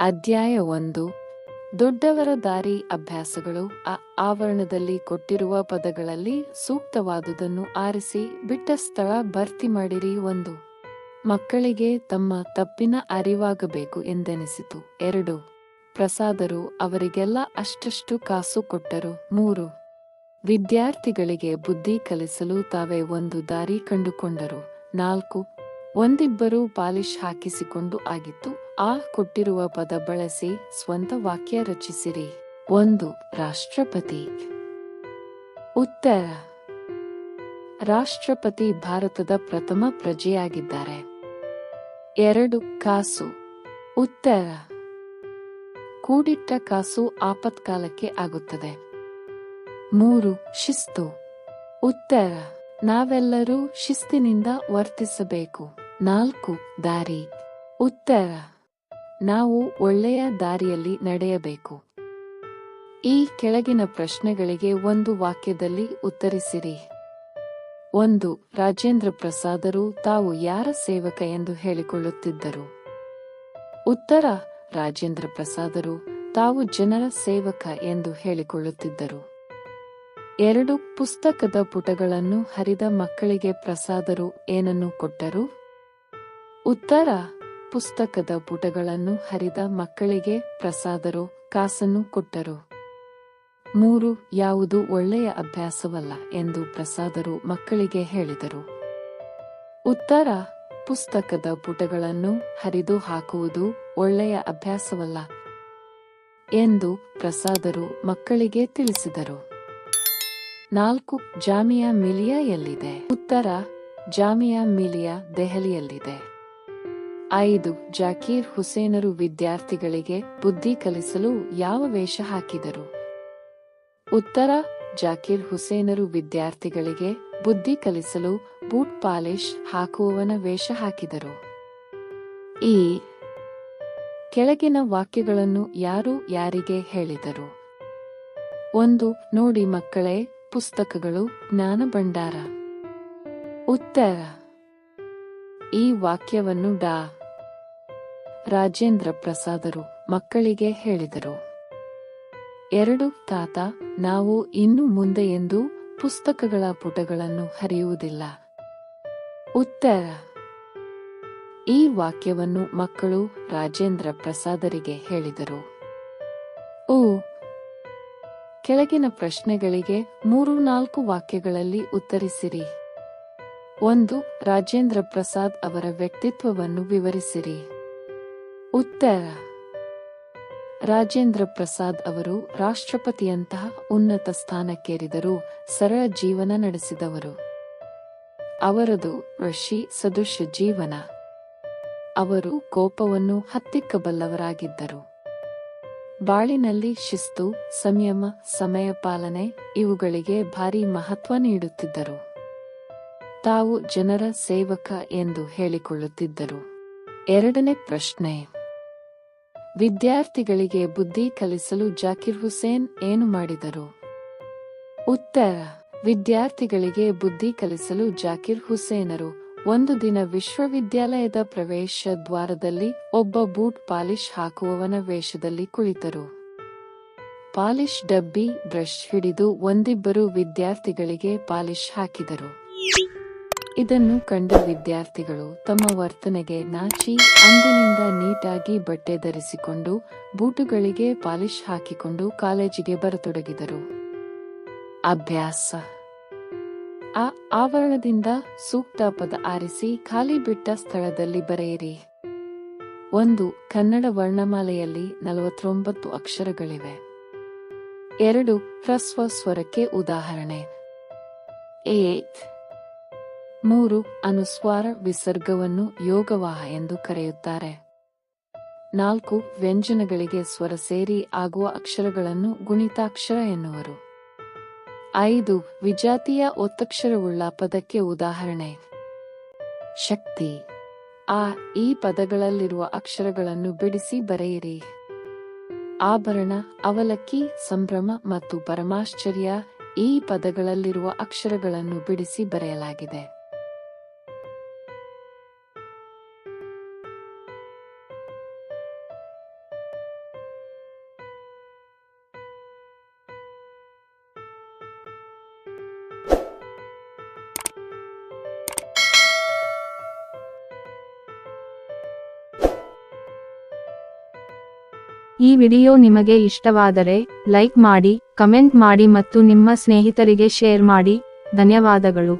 ಅಧ್ಯಾಯ ಒಂದು. ದೊಡ್ಡವರ ದಾರಿ ಅಭ್ಯಾಸಗಳು ಆ ಆವರಣದಲ್ಲಿ ಕೊಟ್ಟಿರುವ ಪದಗಳಲ್ಲಿ ಸೂಕ್ತವಾದುದನ್ನು ಆರಿಸಿ ಬಿಟ್ಟ ಸ್ಥಳ ಭರ್ತಿ ಮಾಡಿರಿ ಒಂದು. ಮಕ್ಕಳಿಗೆ ತಮ್ಮ ತಪ್ಪಿನ ಅರಿವಾಗಬೇಕು ಎಂದೆನಿಸಿತು. ಎರಡು. ಪ್ರಸಾದರು ಅವರಿಗೆಲ್ಲ ಅಷ್ಟಷ್ಟು ಕಾಸು ಕೊಟ್ಟರು. ಮೂರು. ವಿದ್ಯಾರ್ಥಿಗಳಿಗೆ ಬುದ್ಧಿ ಕಲಿಸಲು ತಾವೇ ಒಂದು ದಾರಿ ಕಂಡುಕೊಂಡರು. ನಾಲ್ಕು. ಒಂದಿಬ್ಬರು ಪಾಲಿಶ್ ಹಾಕಿಸಿಕೊಂಡು ಆಗಿತ್ತು. ಆ ಕೊಟ್ಟಿರುವ ಪದ ಬಳಸಿ ಸ್ವಂತ ವಾಕ್ಯ ರಚಿಸಿರಿ. ಒಂದು ರಾಷ್ಟ್ರಪತಿ. ಉತ್ತರ. ರಾಷ್ಟ್ರಪತಿ ಭಾರತದ ಪ್ರಥಮ ಪ್ರಜೆಯಾಗಿದ್ದಾರೆ. ಎರಡು ಕಾಸು. ಉತ್ತರ. ಕೂಡಿಟ್ಟ ಕಾಸು ಆಪತ್ಕಾಲಕ್ಕೆ ಆಗುತ್ತದೆ. ಮೂರು ಶಿಸ್ತು. ಉತ್ತರ. ನಾವೆಲ್ಲರೂ ಶಿಸ್ತಿನಿಂದ ವರ್ತಿಸಬೇಕು. ನಾಲ್ಕು ದಾರಿ. ಉತ್ತರ. ನಾವು ಒಳ್ಳೆಯ ದಾರಿಯಲ್ಲಿ ನಡೆಯಬೇಕು. ಈ ಕೆಳಗಿನ ಪ್ರಶ್ನೆಗಳಿಗೆ ಒಂದು ವಾಕ್ಯದಲ್ಲಿ ಉತ್ತರಿಸಿರಿ. ಒಂದು, ರಾಜೇಂದ್ರ ಪ್ರಸಾದರು ತಾವು ಯಾರ ಸೇವಕ ಎಂದು ಹೇಳಿಕೊಳ್ಳುತ್ತಿದ್ದರು? ಉತ್ತರ, ರಾಜೇಂದ್ರ ಪ್ರಸಾದರು ತಾವು ಜನರ ಸೇವಕ ಎಂದು ಹೇಳಿಕೊಳ್ಳುತ್ತಿದ್ದರು. ಎರಡು ಪುಸ್ತಕದ ಪುಟಗಳನ್ನು ಹರಿದ ಮಕ್ಕಳಿಗೆ ಪ್ರಸಾದರು ಏನನ್ನು ಕೊಟ್ಟರು? ಉತ್ತರ ಪುಸ್ತಕದ ಪುಟಗಳನ್ನು ಹರಿದ ಮಕ್ಕಳಿಗೆ ಪ್ರಸಾದರು, ಕಾಸನ್ನು ಕೊಟ್ಟರು. ಮೂರು, ಯಾವುದು ಒಳ್ಳೆಯ ಅಭ್ಯಾಸವಲ್ಲ ಎಂದು ಪ್ರಸಾದರು ಮಕ್ಕಳಿಗೆ ಹೇಳಿದರು. ಉತ್ತರ, ಪುಸ್ತಕದ ಪುಟಗಳನ್ನು ಹರಿದು ಹಾಕುವುದು ಒಳ್ಳೆಯ ಅಭ್ಯಾಸವಲ್ಲ ಎಂದು ಪ್ರಸಾದರು ಮಕ್ಕಳಿಗೆ ತಿಳಿಸಿದರು. ನಾಲ್ಕು, ಜಾಮಿಯಾ ಮಿಲಿಯಾ ಎಲ್ಲಿದೆ? ಉತ್ತರ, ಜಾಮಿಯಾ ಮಿಲಿಯಾ ದೆಹಲಿಯಲ್ಲಿದೆ. ಐದು, ಜಾಕೀರ್ ಹುಸೇನರು ವಿದ್ಯಾರ್ಥಿಗಳಿಗೆ ಬುದ್ಧಿ ಕಲಿಸಲು ಯಾವ ವೇಷ ಹಾಕಿದರು? ಉತ್ತರ, ಜಾಕೀರ್ ಹುಸೇನರು ವಿದ್ಯಾರ್ಥಿಗಳಿಗೆ ಬುದ್ಧಿ ಕಲಿಸಲು ಬೂಟ್ ಪಾಲಿಶ್ ಹಾಕುವವನ ವೇಷ ಹಾಕಿದರು. ಈ ಕೆಳಗಿನ ವಾಕ್ಯಗಳನ್ನು ಯಾರು ಯಾರಿಗೆ ಹೇಳಿದರು? ಒಂದು, ನೋಡಿ ಮಕ್ಕಳೇ, ಪುಸ್ತಕಗಳು ಜ್ಞಾನ ಭಂಡಾರ. ಉತ್ತರ, ಈ ವಾಕ್ಯವನ್ನು ಡಾ. ರಾಜೇಂದ್ರ ಪ್ರಸಾದರು ಮಕ್ಕಳಿಗೆ ಹೇಳಿದರು. ಎರಡು ತಾತ, ನಾವು ಇನ್ನು ಮುಂದೆ ಎಂದು ಪುಸ್ತಕಗಳ ಪುಟಗಳನ್ನು ಹರಿಯುವುದಿಲ್ಲ. ಉತ್ತರ. ಈ ವಾಕ್ಯವನ್ನು ಮಕ್ಕಳು ರಾಜೇಂದ್ರ ಪ್ರಸಾದರಿಗೆ ಹೇಳಿದರು. ಓ, ಕೆಳಗಿನ ಪ್ರಶ್ನೆಗಳಿಗೆ ಮೂರು ನಾಲ್ಕು ವಾಕ್ಯಗಳಲ್ಲಿ ಉತ್ತರಿಸಿರಿ. ಒಂದು, ರಾಜೇಂದ್ರ ಪ್ರಸಾದ್ ಅವರ ವ್ಯಕ್ತಿತ್ವವನ್ನು ವಿವರಿಸಿರಿ. ಉತ್ತರ. ರಾಜೇಂದ್ರ ಪ್ರಸಾದ್ ಅವರು ರಾಷ್ಟ್ರಪತಿಯಂತಹ ಉನ್ನತ ಸ್ಥಾನಕ್ಕೇರಿದರೂ ಸರಳ ಜೀವನ ನಡೆಸಿದವರು. ಅವರದು ಋಷಿ ಸದೃಶ ಜೀವನ. ಅವರು ಕೋಪವನ್ನು ಹತ್ತಿಕ್ಕಬಲ್ಲವರಾಗಿದ್ದರು. ಬಾಳಿನಲ್ಲಿ ಶಿಸ್ತು, ಸಂಯಮ, ಸಮಯ ಪಾಲನೆ ಇವುಗಳಿಗೆ ಭಾರಿ ಮಹತ್ವ ನೀಡುತ್ತಿದ್ದರು. ತಾವು ಜನರ ಸೇವಕ ಎಂದು ಹೇಳಿಕೊಳ್ಳುತ್ತಿದ್ದರು. ಎರಡನೇ ಪ್ರಶ್ನೆ. ವಿದ್ಯಾರ್ಥಿಗಳಿಗೆ ಬುದ್ಧಿ ಕಲಿಸಲು ಜಾಕಿರ್ ಹುಸೇನ್ ಏನು ಮಾಡಿದರು? ಉತ್ತರ. ವಿದ್ಯಾರ್ಥಿಗಳಿಗೆ ಬುದ್ಧಿ ಕಲಿಸಲು ಜಾಕಿರ್ ಹುಸೇನರು ಒಂದು ದಿನ ವಿಶ್ವವಿದ್ಯಾಲಯದ ಪ್ರವೇಶ ದ್ವಾರದಲ್ಲಿ ಒಬ್ಬ ಬೂಟ್ ಪಾಲಿಶ್ ಹಾಕುವವನ ವೇಷದಲ್ಲಿ ಕುಳಿತರು. ಪಾಲಿಶ್ ಡಬ್ಬಿ, ಬ್ರಷ್ ಹಿಡಿದು ಒಂದಿಬ್ಬರು ವಿದ್ಯಾರ್ಥಿಗಳಿಗೆ ಪಾಲಿಶ್ ಹಾಕಿದರು. ಇದನ್ನು ಕಂಡ ವಿದ್ಯಾರ್ಥಿಗಳು ತಮ್ಮ ವರ್ತನೆಗೆ ನಾಚಿ, ಅಂದಿನಿಂದ ನೀಟಾಗಿ ಬಟ್ಟೆ ಧರಿಸಿಕೊಂಡು, ಬೂಟುಗಳಿಗೆ ಪಾಲಿಶ್ ಹಾಕಿಕೊಂಡು ಕಾಲೇಜಿಗೆ ಬರತೊಡಗಿದರು. ಅಭ್ಯಾಸ. ಆ ಆವರಣದಿಂದ ಸೂಕ್ತ ಪದ ಆರಿಸಿ ಖಾಲಿ ಬಿಟ್ಟ ಸ್ಥಳದಲ್ಲಿ ಬರೆಯಿರಿ. ಒಂದು, ಕನ್ನಡ ವರ್ಣಮಾಲೆಯಲ್ಲಿ ನಲವತ್ತೊಂಬತ್ತು ಅಕ್ಷರಗಳಿವೆ. ಎರಡು, ಹ್ರಸ್ವ ಸ್ವರಕ್ಕೆ ಉದಾಹರಣೆ. ಏತ್ ಮೂರು ಅನುಸ್ವಾರ ವಿಸರ್ಗವನ್ನು ಯೋಗವಾಹ ಎಂದು ಕರೆಯುತ್ತಾರೆ. ನಾಲ್ಕು ವ್ಯಂಜನಗಳಿಗೆ ಸ್ವರ ಸೇರಿ ಆಗುವ ಅಕ್ಷರಗಳನ್ನು ಗುಣಿತಾಕ್ಷರ ಎನ್ನುವರು. ಐದು ವಿಜಾತಿಯ ಒತ್ತಕ್ಷರವುಳ್ಳ ಪದಕ್ಕೆ ಉದಾಹರಣೆ. ಶಕ್ತಿ. ಆ ಈ ಪದಗಳಲ್ಲಿರುವ ಅಕ್ಷರಗಳನ್ನು ಬಿಡಿಸಿ ಬರೆಯಿರಿ. ಆಭರಣ, ಅವಲಕ್ಕಿ, ಸಂಭ್ರಮ ಮತ್ತು ಪರಮಾಶ್ಚರ್ಯ ಈ ಪದಗಳಲ್ಲಿರುವ ಅಕ್ಷರಗಳನ್ನು ಬಿಡಿಸಿ ಬರೆಯಲಾಗಿದೆ. ಈ ವಿಡಿಯೋ ನಿಮಗೆ ಇಷ್ಟವಾದರೆ ಲೈಕ್ ಮಾಡಿ ಕಮೆಂಟ್ ಮಾಡಿ ಮತ್ತು ನಿಮ್ಮ ಸ್ನೇಹಿತರಿಗೆ ಶೇರ್ ಮಾಡಿ. ಧನ್ಯವಾದಗಳು.